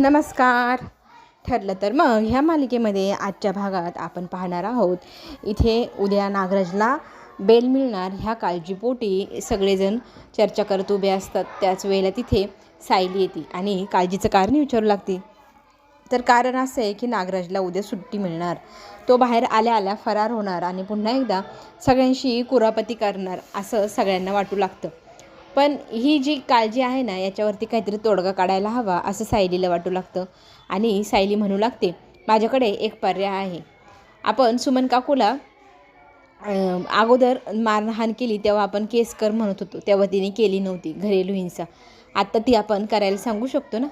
नमस्कार. ठरलं तर मग ह्या मालिकेमध्ये आजच्या भागात आपण पाहणार आहोत. इथे उद्या नागराजला बेल मिळणार. ह्या काळजीपोटी सगळेजण चर्चा करत उभे असतात. त्याच वेळेला तिथे सायली येते आणि काळजीचं कारण विचारू लागते. तर कारण असं आहे की नागराजला उद्या सुट्टी मिळणार. तो बाहेर आल्या आल्या फरार होणार आणि पुन्हा एकदा सगळ्यांशी कुरापती करणार असं सगळ्यांना वाटू लागतं. पण ही जी काळजी आहे ना याच्यावरती काहीतरी तोडगा काढायला हवा असं सायलीला वाटू लागतं. आणि सायली म्हणू लागते माझ्याकडे एक पर्याय आहे. आपण सुमन काकूला अगोदर मारहाण केली तेव्हा आपण केस कर म्हणत होतो. तेव्हा तिने केली नव्हती घरेलू हिंसा. आत्ता ती आपण करायला सांगू शकतो ना?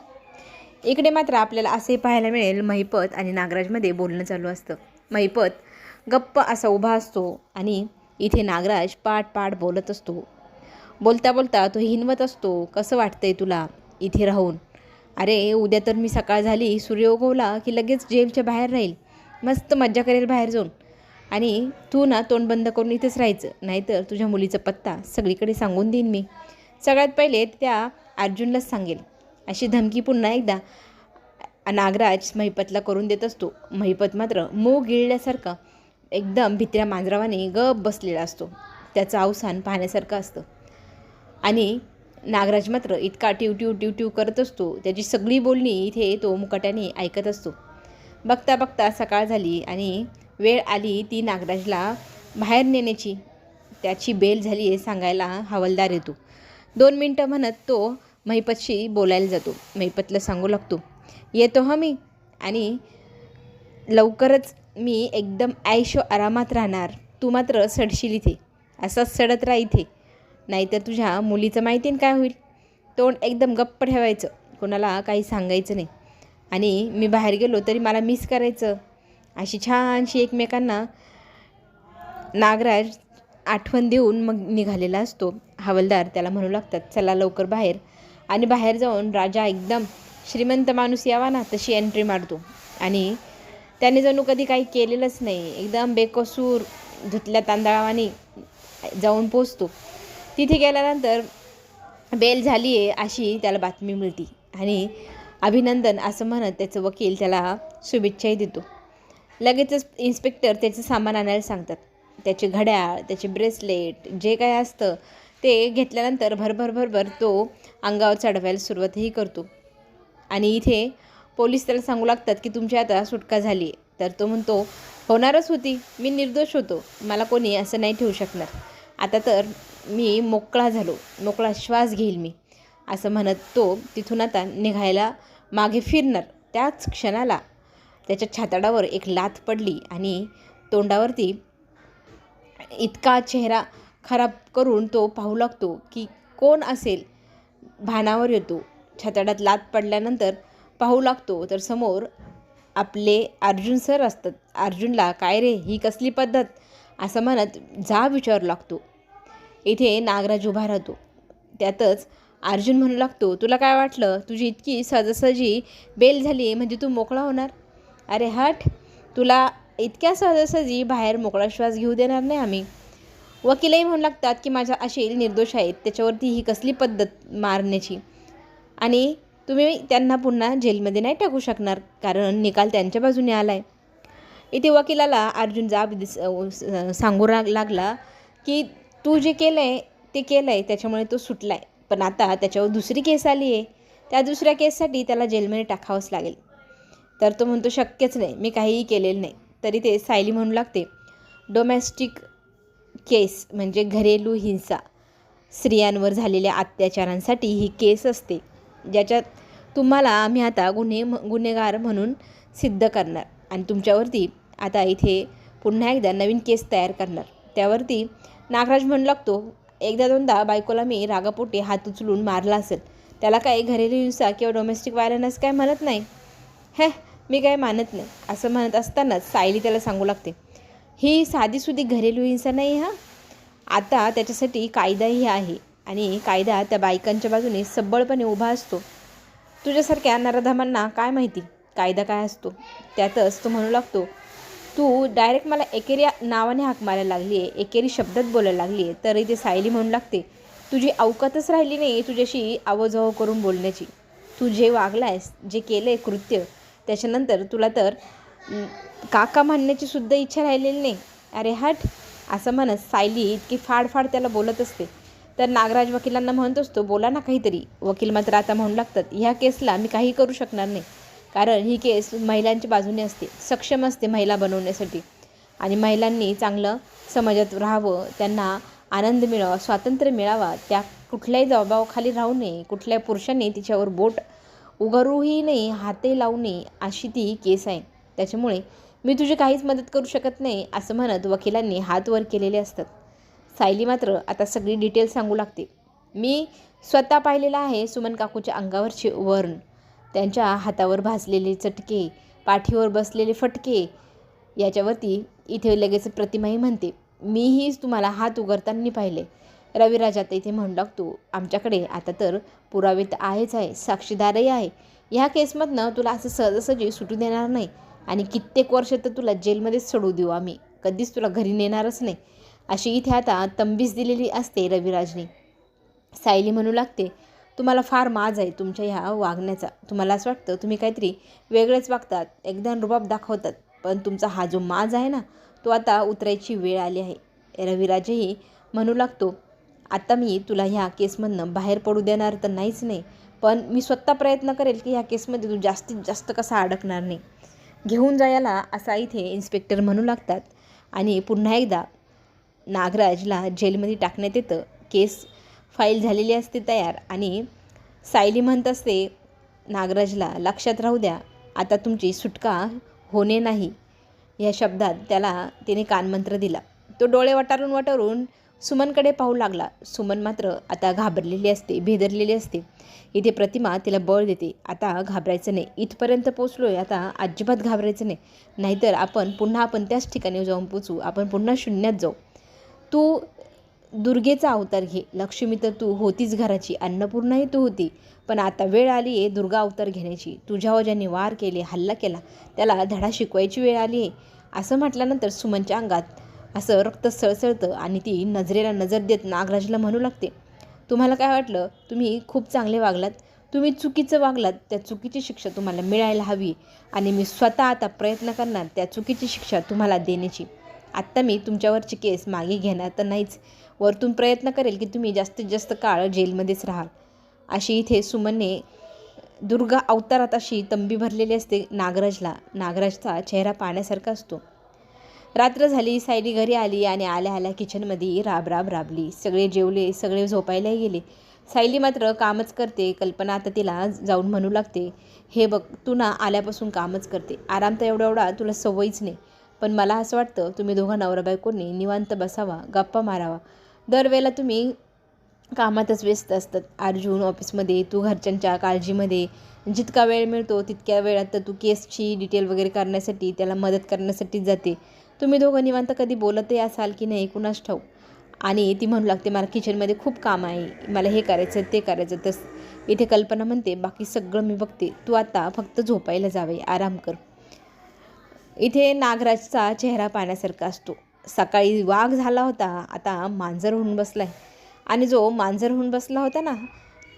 इकडे मात्र आपल्याला असे पाहायला मिळेल महिपत आणि नागराजमध्ये बोलणं चालू असतं. महिपत गप्प असा उभा असतो आणि इथे नागराज पाठ पाठ बोलत असतो. बोलता बोलता तो हिनवत असतो कसं वाटतंय तुला इथे राहून? अरे उद्या तर मी सकाळ झाली सूर्य उगवला की लगेच जेलच्या बाहेर राहील. मस्त मज्जा करेल बाहेर जाऊन. आणि तू ना तोंड बंद करून इथेच राहायचं नाहीतर तुझ्या मुलीचा पत्ता सगळीकडे सांगून देईन मी. सगळ्यात पहिले त्या अर्जुनलाच सांगेल. अशी धमकी पुन्हा एकदा नागराज महिपतला करून देत असतो. महिपत मात्र मूग गिळल्यासारखा एकदम भित्र्या मांजरावाने गप बसलेला असतो. त्याचं अवसान पाहण्यासारखं असतं. आणि नागराज मात्र इतका ट्यू ट्यू ट्यू ट्यू करत असतो. त्याची सगळी बोलणी इथे तो मुकाट्याने ऐकत असतो. बघता बघता सकाळ झाली आणि वेळ आली ती नागराजला बाहेर नेण्याची. त्याची बेल झाली आहे सांगायला हवालदार येतो. दोन मिनटं म्हणत तो महिपतशी बोलायला जातो. महिपतला सांगू लागतो येतो हा मी आणि लवकरच मी एकदम ऐशो आरामात राहणार. तू मात्र सडशील इथे. असाच सडत राहा इथे. नाहीतर तुझ्या मुलीचं माहिती काय होईल? तोंड एकदम गप्प ठेवायचं. कोणाला काही सांगायचं नाही. आणि मी बाहेर गेलो तरी मला मिस करायचं. अशी छानशी एकमेकांना नागराज आठवण देऊन मग निघालेला असतो. हवालदार त्याला म्हणू लागतात चला लवकर बाहेर. आणि बाहेर जाऊन राजा एकदम श्रीमंत माणूस यावा ना तशी एंट्री मारतो. आणि त्याने जणू कधी काही केलेलंच नाही. एकदम बेकसूर धुतल्या तांदळावानी जाऊन पोचतो. तिथे गेल्यानंतर बेल झाली आहे अशी त्याला बातमी मिळते. आणि अभिनंदन असं म्हणत त्याचं वकील त्याला शुभेच्छाही देतो. लगेचच इन्स्पेक्टर त्याचं सामान आणायला सांगतात. त्याचे घड्याळ त्याचे ब्रेसलेट जे काय असतं ते घेतल्यानंतर भरभर भरभर तो अंगावर चढवायला सुरुवातही करतो. आणि इथे पोलीस त्याला सांगू लागतात की तुमची आता सुटका झाली आहे. तर तो म्हणतो होणारच होती. मी निर्दोष होतो. मला कोणी असं नाही ठेवू शकणार. आता तर मी मोकळा झालो मोकळा श्वास घेईल मी असं म्हणत तो तिथून आता निघायला मागे फिरणार. त्याच क्षणाला त्याच्या छाताडावर एक लाथ पडली आणि तोंडावरती इतका चेहरा खराब करून तो पाहू लागतो की कोण असेल? भानावर येतो. छाताडात लात पडल्यानंतर पाहू लागतो तर समोर आपले अर्जुन सर असतात. अर्जुनला काय रे ही कसली पद्धत? असं म्हणत जा विचारू लागतो. इथे नागराज उभा राहतो. त्यातच अर्जुन म्हणू लागतो तुला काय वाटलं? तुझी इतकी सहजासहजी बेल झाली म्हणजे तू मोकळा होणार? अरे हट तुला इतक्या सहजासहजी बाहेर मोकळा श्वास घेऊ देणार नाही आम्ही. वकीलही म्हणू लागतात की माझ्या अशील निर्दोष आहेत त्याच्यावरती ही कसली पद्धत मारण्याची? आणि तुम्ही त्यांना पुन्हा जेलमध्ये नाही टाकू शकणार कारण निकाल त्यांच्या बाजूने आला आहे इथे वकिलाला अर्जुन जाब दिस सांगू लागला की तू जे केलं आहे ते केलं आहे त्याच्यामुळे तो सुटला आहे पण आता त्याच्यावर दुसरी केस आली आहे त्या दुसऱ्या केससाठी त्याला जेलमध्ये टाकावंच लागेल. तर तो म्हणतो शक्यच नाही. मी काहीही केलेलं नाही. तरी ते सायली म्हणू लागते डोमॅस्टिक केस म्हणजे घरेलू हिंसा. स्त्रियांवर झालेल्या अत्याचारांसाठी ही केस असते ज्याच्यात तुम्हाला आम्ही आता गुन्हे गुन्हेगार म्हणून सिद्ध करणार आणि तुमच्यावरती आता इथे पुन्हा एकदा नवीन केस तयार करणार. त्यावरती नागराज म्हणू लागतो एकदा दोनदा बायकोला मी रागापोटी हात उचलून मारला असेल. त्याला काही घरेलू हिंसा किंवा डोमेस्टिक व्हायलन्स काय म्हणत नाही? हे मी काय मानत नाही असं म्हणत असतानाच सायली त्याला सांगू लागते. ही साधीसुधी घरेलू हिंसा नाही हा? आता त्याच्यासाठी कायदाही आहे आणि कायदा त्या बायकांच्या बाजूने सबळपणे उभा असतो. तुझ्यासारख्या नराधामांना काय माहिती? कायदा काय असतो? त्यातच तो म्हणू लागतो तू डायरेक्ट मला एकेरी नावाने हाक मारायला लागली आहे एकेरी शब्दात बोलायला लागली आहे तरी ते सायली म्हणू लागते. तुझी अवकातच राहिली नाही तुझ्याशी आवजाव करून बोलण्याची. तू जे वागला आहेस जे केलं आहे कृत्य त्याच्यानंतर तुला तर काका म्हणण्याची सुद्धा इच्छा राहिलेली नाही. अरे हट असं म्हणत सायली इतकी फाडफाड त्याला बोलत असते. तर नागराज वकिलांना म्हणत असतो बोला ना काहीतरी. वकील मात्र आता म्हणू लागतात ह्या केसला मी काही करू शकणार नाही. कारण ही केस महिलांच्या बाजूने असते सक्षम असते महिला बनवण्यासाठी. आणि महिलांनी चांगलं समाजात राहावं त्यांना आनंद मिळावा स्वातंत्र्य मिळावा त्या कुठल्याही दबावाखाली राहू नये कुठल्याही पुरुषांनी तिच्यावर बोट उगारूही नाही हाते लावू नये अशी ती केस आहे. त्याच्यामुळे मी तुझी काहीच मदत करू शकत नाही असं म्हणत वकिलांनी हात वर केलेले असतात. सायली मात्र आता सगळी डिटेल सांगू लागते. मी स्वतः पाहिलेलं आहे सुमन काकूच्या अंगावरचे वर्ण. त्यांच्या हातावर भाजलेले चटके पाठीवर बसलेले फटके याच्यावरती इथे लगेच प्रतिमाही म्हणते मीहीच तुम्हाला हात उघडताना पाहिले. रविराज आता इथे म्हणू लागतो आमच्याकडे आता तर पुरावे तर आहेच आहे साक्षीदारही आहे. ह्या केसमधनं तुला असं सहजासहजी सुटू देणार नाही आणि कित्येक वर्ष तर तुला जेलमध्येच सोडू देऊ आम्ही. कधीच तुला घरी नेणारच नाही. अशी इथे आता तंबीस दिलेली असते रविराजने. सायली म्हणू लागते तुम्हाला फार माज आहे तुमच्या ह्या वागण्याचा. तुम्हाला असं वाटतं तुम्ही काहीतरी वेगळेच वागतात एकदम रुबाब दाखवतात पण तुमचा हा जो माज आहे ना तो आता उतरायची वेळ आली आहे. रविराजही म्हणू लागतो आता मी तुला ह्या केसमधनं बाहेर पडू देणार तर नाहीच नाही पण मी स्वतः प्रयत्न करेल की ह्या केसमध्ये तू जास्तीत जास्त कसा अडकणार नाही. घेऊन जायला असा इथे इन्स्पेक्टर म्हणू लागतात. आणि पुन्हा एकदा नागराजला जेलमध्ये टाकण्यात येतं. केस फाईल झालेली असते तयार. आणि सायली म्हणत असते नागराजला लक्षात राहू द्या आता तुमची सुटका होणे नाही. या शब्दात त्याला तिने कानमंत्र दिला. तो डोळे वटारून वटारून सुमनकडे पाहू लागला. सुमन मात्र आता घाबरलेली असते भेदरलेली असते. इथे प्रतिमा तिला बळ देते. आता घाबरायचं नाही. इथपर्यंत पोचलो आहे आता अजिबात घाबरायचं नाही. नाहीतर आपण पुन्हा आपण त्याच ठिकाणी जाऊन पोचू आपण पुन्हा शून्यात जाऊ. तू दुर्गेचा अवतार घे. लक्ष्मी तर तू होतीच घराची अन्नपूर्णाही तू होती. पण आता वेळ आली आहे दुर्गा अवतार घेण्याची. तुझ्यावर ज्यांनी वार केले हल्ला केला त्याला धडा शिकवायची वेळ आली आहे. असं म्हटल्यानंतर सुमनच्या अंगात असं रक्त सळसळतं आणि ती नजरेला नजर देत नागराजला म्हणू लागते तुम्हाला काय वाटलं? तुम्ही खूप चांगले वागलात. तुम्ही चुकीचं वागलात. त्या चुकीची शिक्षा तुम्हाला मिळायला हवी आणि मी स्वतः आता प्रयत्न करणार त्या चुकीची शिक्षा तुम्हाला देण्याची. आत्ता मी तुमच्यावरची केस मागे घेणार तर नाहीच. वरतून प्रयत्न करेल की तुम्ही जास्तीत जास्त काळ जेलमध्येच राहाल. अशी इथे सुमनने दुर्गा अवतारात अशी तंबी भरलेली असते नागराजला. नागराजचा चेहरा पाहण्यासारखा असतो. रात्र झाली सायली घरी आली आणि आल्या आल्या किचनमध्ये राब राब राबली. सगळे जेवले सगळे झोपायलाही गेले. सायली मात्र कामच करते कल्पना आता तिला जाऊन म्हणू लागते. हे बघ तू ना आल्यापासून कामच करते. आराम तर एवढा एवढा तुला सवयीच नाही. पण मला असं वाटतं तुम्ही दोघं नवरा बायकोंनी निवांत बसावा गप्पा मारावा. दरवेळेला तुम्ही कामातच व्यस्त असतात. अर्जुन ऑफिसमध्ये तू घरच्यांच्या काळजीमध्ये. जितका वेळ मिळतो तितक्या वेळात तर तू केसची डिटेल वगैरे करण्यासाठी त्याला मदत करण्यासाठी जाते. तुम्ही दोघं निवांत कधी बोलतही असाल की नाही कुणाच ठाऊ आणि ती म्हणू लागते मला किचनमध्ये खूप काम आहे. मला हे करायचं ते करायचं तस इथे कल्पना म्हणते बाकी सगळं मी बघते. तू आता फक्त झोपायला जावे. आराम कर. इथे नागराजचा चेहरा पाहण्यासारखा असतो. सकाळी वाघ झाला होता आता मांजर होऊन बसला आहे आणि जो मांजर होऊन बसला होता ना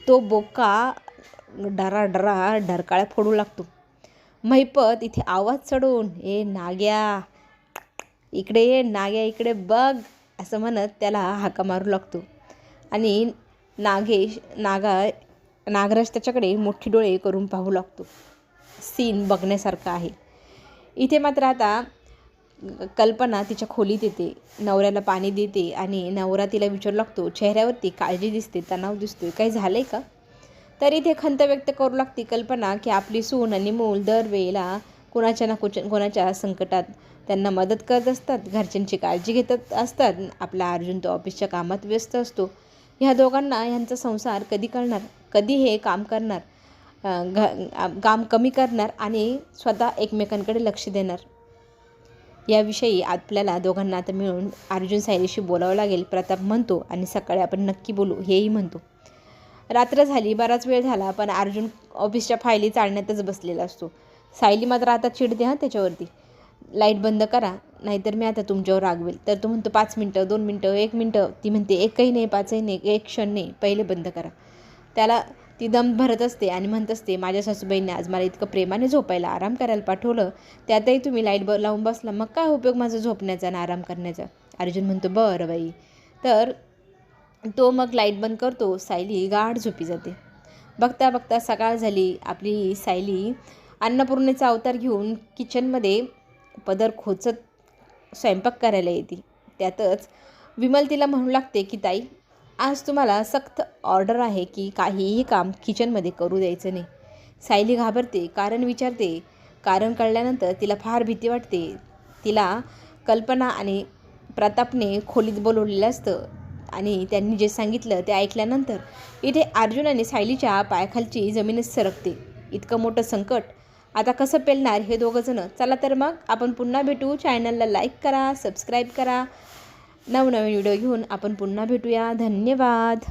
तो बोका डरा डरा डरकाळ्या फोडू लागतो. महिपत इथे आवाज चढवून ए नाग्या इकडे ये नाग्या इकडे बघ असं म्हणत त्याला हाका मारू लागतो. आणि नागेश नागा नागराज त्याच्याकडे मोठी डोळे करून पाहू लागतो. सीन बघण्यासारखा आहे. इथे मात्र आता कल्पना तिच्या खोलीत येते नवऱ्याला पाणी देते आणि नवरा तिला विचारू लागतो चेहऱ्यावरती काळजी दिसते तणाव दिसतोय काही झालं आहे का? तर इथे खंत व्यक्त करू लागते कल्पना की आपली सून आणि मूल दरवेळेला कोणाच्या ना कुच कोणाच्या संकटात त्यांना मदत करत असतात घरच्यांची काळजी घेत असतात आपला अर्जुन तो ऑफिसच्या कामात व्यस्त असतो. ह्या दोघांना ह्यांचा संसार कधी करणार? कधी हे काम करणार? घ काम कमी करणार आणि स्वतः एकमेकांकडे लक्ष देणार? याविषयी आपल्याला दोघांना आता मिळून अर्जुन सायलीशी बोलावं लागेल. प्रताप म्हणतो आणि सकाळी आपण नक्की बोलू हेही म्हणतो. रात्र झाली बराच वेळ झाला पण अर्जुन ऑफिसच्या फायली चालण्यातच बसलेला असतो. सायली मात्र आता चिडते हां त्याच्यावरती. लाइट बंद करा नाहीतर मी आता तुमच्यावर रागवेल. तर तो म्हणतो पाच मिनटं दोन मिनटं एक मिनटं. ती म्हणते एकही नाही पाचही नाही एक क्षण नाही पहिले बंद करा. त्याला ती दम भरत असते आणि म्हणत असते माझ्या सासूबाईंनी आज मला इतकं प्रेमाने झोपायला आराम करायला पाठवलं त्यातही तुम्ही लाइट ब लावून बसला मग काय उपयोग माझा झोपण्याचा आणि आराम करण्याचा? अर्जुन म्हणतो बरं बाई. तर तो मग लाइट बंद करतो सायली गाढ झोपी जाते. बघता बघता सकाळ झाली आपली सायली अन्नपूर्णेचा अवतार घेऊन किचनमध्ये पदर खोचत स्वयंपाक करायला येते. त्यातच विमल तिला म्हणू लागते की ताई आज तुम्हाला सक्त ऑर्डर आहे की काहीही काम किचनमध्ये करू द्यायचं नाही. सायली घाबरते कारण विचारते. कारण कळल्यानंतर तिला फार भीती वाटते. तिला कल्पना आणि प्रतापने खोलीत बोलवलेलं असतं आणि त्यांनी जे सांगितलं ते ऐकल्यानंतर इथे अर्जुन आणि सायलीच्या पायाखालची जमीनच सरकते. इतकं मोठं संकट. आता कसं पेलणार हे दोघंजणं चला तर मग आपण पुन्हा भेटू. चॅनलला लाईक करा सबस्क्राईब करा. नवनवीन व्हिडिओ घेऊन आपण पुन्हा भेटूया. धन्यवाद.